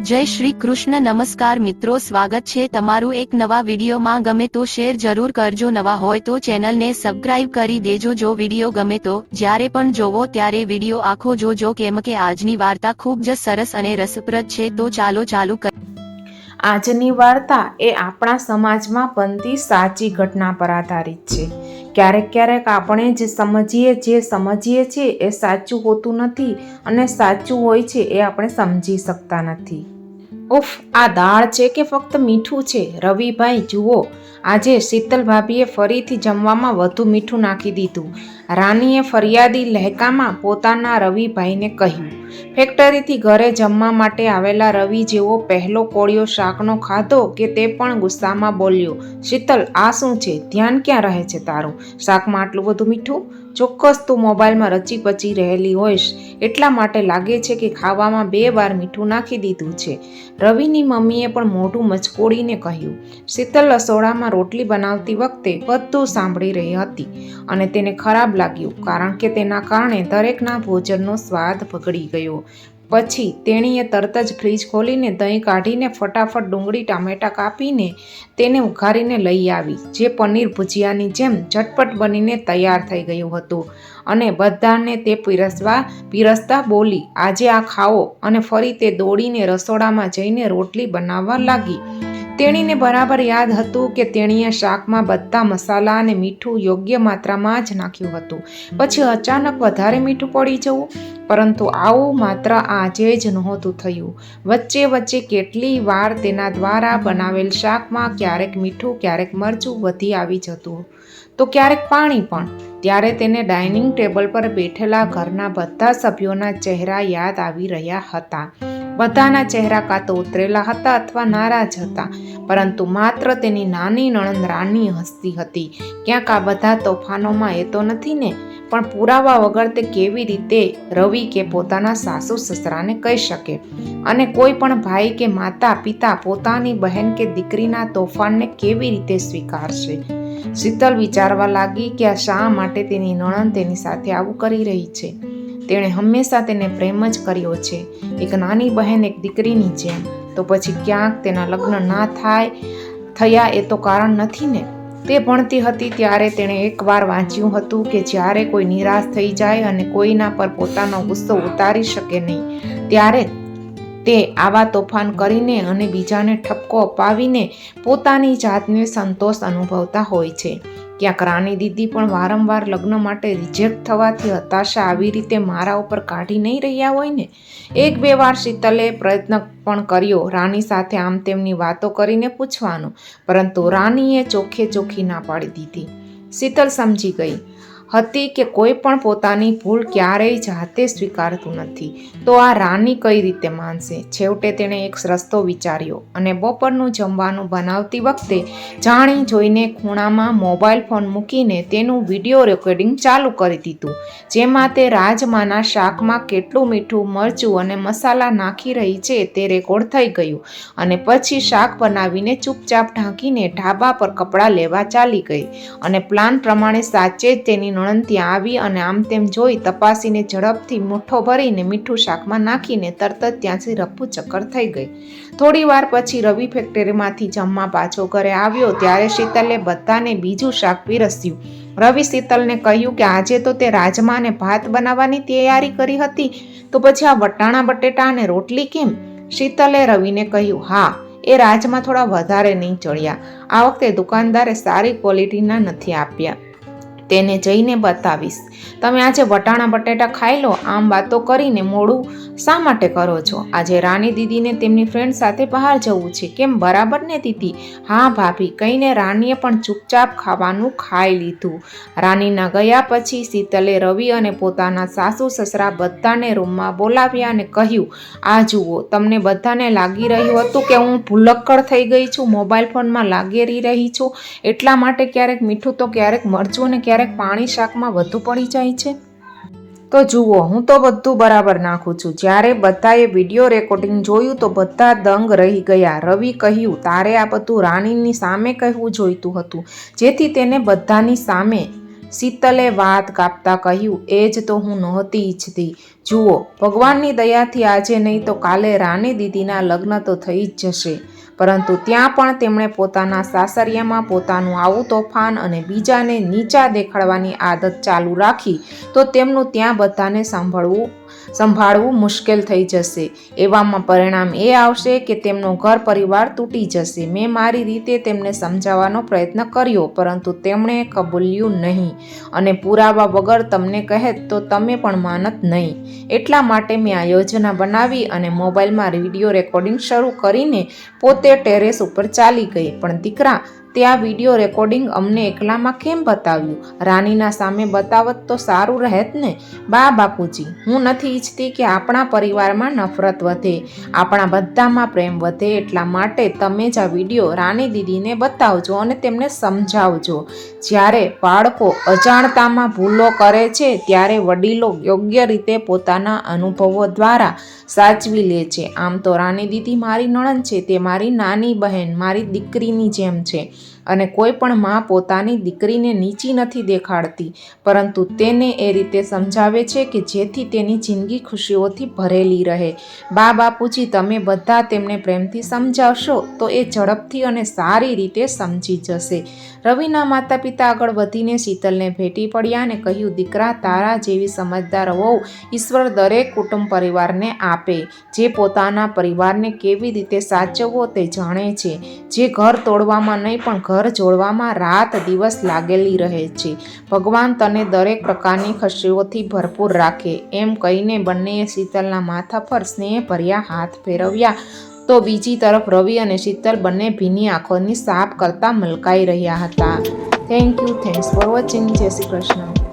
જય શ્રી કૃષ્ણ, નમસ્કાર મિત્રો, સ્વાગત છે તમારું એક નવા વિડીયોમાં. ગમે તો શેર જરૂર કરજો, નવા હોય તો ચેનલને સબસ્ક્રાઇબ કરી દેજો. જો વીડિયો ગમે તો, જ્યારે પણ જોવો ત્યારે વીડિયો આખો જોજો. કેમ કે આજની વાર્તા ખૂબ જ સરસ અને રસપ્રદ છે. તો ચાલો ચાલુ કર આજની વાર્તા એ આપણા સમાજમાં બનતી સાચી ઘટના પર આધારિત છે. ક્યારેક ક્યારેક આપણે જે સમજીએ જે સમજીએ છીએ, એ સાચું હોતું નથી અને સાચું હોય છે એ આપણે સમજી શકતા નથી. ઉફ, આ દાળ છે કે ફક્ત મીઠું છે? રવિભાઈ, જુઓ. આજે શીતલ ભાભીએ ફરીથી જમવામાં વધુ મીઠું નાખી દીધું. રાનીએ ફરિયાદી લહેકામાં પોતાના રવિભાઈને કહ્યું ફેક્ટરીથી ઘરે જમવા માટે આવેલા રવિ જેવો પહેલો કોળિયો શાકનો ખાધો કે તે પણ ગુસ્સામાં બોલ્યો, શીતલ, આ શું છે? ધ્યાન ક્યાં રહે છે તારું? શાકમાં આટલું બધું મીઠું? ચોક્કસ તું મોબાઈલમાં રચી પચી રહેલી હોઈશ. એટલા માટે લાગે છે કે ખાવામાં બે વાર મીઠું નાખી દીધું છે. રવિની મમ્મીએ પણ મોઢું મચકોડીને કહ્યું, શીતલ રસોડામાં રોટલી બનાવતી વખતે બધું સાંભળી રહી હતી અને તેને ખરાબ લાગ્યું, કારણ કે તેના કારણે દરેકના ભોજનનો સ્વાદ બગડી ગયો. પછી તેણીએ તરત જ ફ્રીજ ખોલીને દહીં કાઢીને ફટાફટ ડુંગળી, ટામેટાં કાપીને તેને ઉઘારીને લઈ આવી, જે પનીર ભુજિયાની જેમ ઝટપટ બનીને તૈયાર થઈ ગયું હતું. અને બધાને તે પીરસવા, પીરસતા બોલી, આજે આ ખાઓ. અને ફરી તે દોડીને રસોડામાં જઈને રોટલી બનાવવા લાગી. તેણીને બરાબર યાદ હતું કે તેણીએ શાકમાં બધા મસાલા અને મીઠું યોગ્ય માત્રામાં જ નાખ્યું હતું. પછી અચાનક વધારે મીઠું પડી જવું, પરંતુ આવું માત્ર આજે જ નહોતું થયું. વચ્ચે વચ્ચે કેટલી વાર તેના દ્વારા બનાવેલ શાકમાં ક્યારેક મીઠું, ક્યારેક મરચું વધી આવી જતું. તો ક્યારેક પાણી પણ. ત્યારે તેને ડાઇનિંગ ટેબલ પર બેઠેલા ઘરના બધા સભ્યોના ચહેરા યાદ આવી રહ્યા હતા. બધાના ચહેરા કાં તો ઉતરેલા હતા અથવા નારાજ હતા, પરંતુ માત્ર તેની નાની નણંદ રાની હસતી હતી. ક્યાંક આ બધા તોફાનોમાં એ તો નથી ને? પણ પુરાવા વગર તે કેવી રીતે રવિ કે પોતાના સાસુ સસરાને કહી શકે? અને કોઈ પણ ભાઈ કે માતા પિતા પોતાની બહેન કે દીકરીના તોફાનને કેવી રીતે સ્વીકારશે? શીતલ વિચારવા લાગી કે આ શા માટે તેની નણંદ તેની સાથે આવું કરી રહી છે? તેણે હંમેશા તેને પ્રેમ જ કર્યો છે. એક નાની બહેન એક દીકરીની જેમ. તો પછી ક્યાંક તેના લગ્ન ના થાય, થયા એ તો કારણ નથી ને? તે ભણતી હતી ત્યારે તેણે એકવાર વાંચ્યું હતું કે જ્યારે કોઈ નિરાશ થઈ જાય અને કોઈના પર પોતાનો ગુસ્સો ઉતારી શકે નહીં, ત્યારે તે આવા તોફાન કરીને અને બીજાને ઠપકો અપાવીને પોતાની જાતને સંતોષ અનુભવતા હોય છે. ક્યાંક રાની દીદી પણ વારંવાર લગ્ન માટે રિજેક્ટ થવાથી હતાશા આવી રીતે મારા ઉપર કાઢી નહીં રહ્યા હોય ને? એક બે વાર શીતલે પ્રયત્ન પણ કર્યો રાની સાથે આમ તેમની વાતો કરીને પૂછવાનું, પરંતુ રાનીએ ચોખ્ખે ચોખ્ખી ના પાડી દીધી. શીતલ સમજી ગઈ. હતી કે કોઈ પણ પોતાની ભૂલ ક્યારેય જાતે સ્વીકારતું નથી. તો આ રાની કઈ રીતે માનશે? છેવટે તેણે એક રસ્તો વિચાર્યો અને બપોરનું જમવાનું બનાવતી વખતે જાણી જોઈને ખૂણામાં મોબાઈલ ફોન મૂકીને તેનું વીડિયો રેકોર્ડિંગ ચાલુ કરી દીધું. જેમાં તે રાજમાના શાકમાં કેટલું મીઠું, મરચું અને મસાલા નાખી રહી છે તે રેકોર્ડ થઈ ગયું અને પછી શાક બનાવીને ચૂપચાપ ઢાંકીને ઢાબા પર કપડાં લેવા ચાલી ગઈ અને પ્લાન પ્રમાણે સાચે જ તેની નણંદ ત્યાં આવી અને આમ તેમ જોઈ તપાસીને ઝડપથી મુઠ્ઠો ભરીને મીઠું શાકમાં નાખીને તરત જ ત્યાંથી રફુ ચક્કર થઈ ગઈ. થોડી વાર પછી રવિ ફેક્ટરીમાંથી જમવા પાછો ઘરે આવ્યો, ત્યારે શીતલે બધાને બીજું શાક પીરસ્યું. રવિ શીતલને કહ્યું કે આજે તો તે રાજમા અને ભાત બનાવવાની તૈયારી કરી હતી, તો પછી આ વટાણા, બટેટા અને રોટલી કેમ? શીતલે રવિને કહ્યું, હા, એ રાજમાં થોડા વધારે નહીં ચડ્યા. આ વખતે દુકાનદારે સારી ક્વોલિટીના નથી આપ્યા. તેને જઈને બતાવીશ. તમે આજે વટાણા, બટેટા ખાઈ લો, આમ વાતો કરીને મોડું શા માટે કરો છો? આજે રાની દીદીને તેમની ફ્રેન્ડ સાથે બહાર જવું છે. કેમ બરાબર ને દીદી? હા ભાભી, કહીને રાનીએ પણ ચૂપચાપ ખાવાનું ખાઈ લીધું. રાનીના ગયા પછી શીતલે રવિ અને પોતાના સાસુ, સસરા બધાને રૂમમાં બોલાવ્યા અને કહ્યું, આ જુઓ, તમને બધાને લાગી રહ્યું હતું કે હું ભૂલક્કડ થઈ ગઈ છું, મોબાઈલ ફોનમાં લાગેરી રહી છું. એટલા માટે ક્યારેક મીઠું તો ક્યારેક મરચું અને ક્યારેક પાણી શાકમાં વધુ પડી જાય છે? તો જુઓ, હું તો બધું બરાબર નાખું છું. જ્યારે બધાએ વીડિયો રેકોર્ડિંગ જોયું તો બધા દંગ રહી ગયા. રવિ કહ્યું, તારે આ બધું રાણીની સામે કહેવું જોઈતું હતું. જેથી તેને બધાની સામે શીતલે વાત કાપતા કહ્યું, એ જ તો હું નહોતી ઈચ્છતી. જુઓ, ભગવાનની દયાથી આજે નહીં તો કાલે રાની દીદીના લગ્ન તો થઈ જ જશે. પરંતુ ત્યાં પણ તેમણે પોતાના સાસરિયામાં પોતાનું આવું તોફાન અને બીજાને નીચા દેખાડવાની આદત ચાલુ રાખી, તો તેમનું ત્યાં બધાને સાંભળવું સંભાળવું મુશ્કેલ થઈ જશે. એવામાં પરિણામ એ આવશે કે તેમનો ઘર પરિવાર તૂટી જશે. મેં મારી રીતે તેમને સમજાવવાનો પ્રયત્ન કર્યો, પરંતુ તેમણે કબૂલ્યું નહીં. અને પુરાવા વગર તમને કહે તો તમે પણ માનત નહીં. એટલા માટે મેં આ યોજના બનાવી અને મોબાઈલમાં વીડિયો રેકોર્ડિંગ શરૂ કરીને પોતે ટેરેસ ઉપર ચાલી ગઈ. પણ દીકરા તે આ વીડિયો રેકોર્ડિંગ અમને એકલામાં કેમ બતાવ્યું? રાનીના સામે બતાવત તો સારું રહેત ને? બા બાપુજી, હું નથી ઈચ્છતી કે આપણા પરિવારમાં નફરત વધે. આપણા બધામાં પ્રેમ વધે એટલા માટે તમે જ આ વીડિયો રાની દીદીને બતાવજો અને તેમને સમજાવજો. જ્યારે બાળકો અજાણતામાં ભૂલો કરે છે, ત્યારે વડીલો યોગ્ય રીતે પોતાના અનુભવો દ્વારા સાચવી લે છે. આમ તો રાની દીદી મારી નણંદ છે, તે મારી નાની બહેન, મારી દીકરીની જેમ છે. અને કોઈ પણ મા પોતાની દીકરીને નીચી નથી દેખાડતી, પરંતુ તેને એ રીતે સમજાવે છે કે જેથી તેની જિંદગી ખુશીઓથી ભરેલી રહે. બા બાપુજી, તમે બધા તેમને પ્રેમથી સમજાવશો તો એ ઝડપથી અને સારી રીતે સમજી જશે. રવિના માતા પિતા આગળ વધીને શીતલને ભેટી પડ્યા અને કહ્યું, દીકરા, તારા જેવી સમજદાર હોવ ઈશ્વર દરેક કુટુંબ પરિવારને આપે. જે પોતાના પરિવારને કેવી રીતે સાચવવો તે જાણે છે. જે ઘર તોડવામાં નહીં પણ ઘર જોડવામાં રાત દિવસ લાગેલી રહે છે. ભગવાન તને દરેક પ્રકારની ખુશીઓથી ભરપૂર રાખે. એમ કહીને બંનેએ શીતલના માથા પર સ્નેહ ભર્યા હાથ ફેરવ્યા. તો બીજી તરફ રવિ અને શીતલ બંને ભીની આંખોની સાફ કરતા મલકાઈ રહ્યા હતા. Thank you thanks for watching Jai Shri Krishna.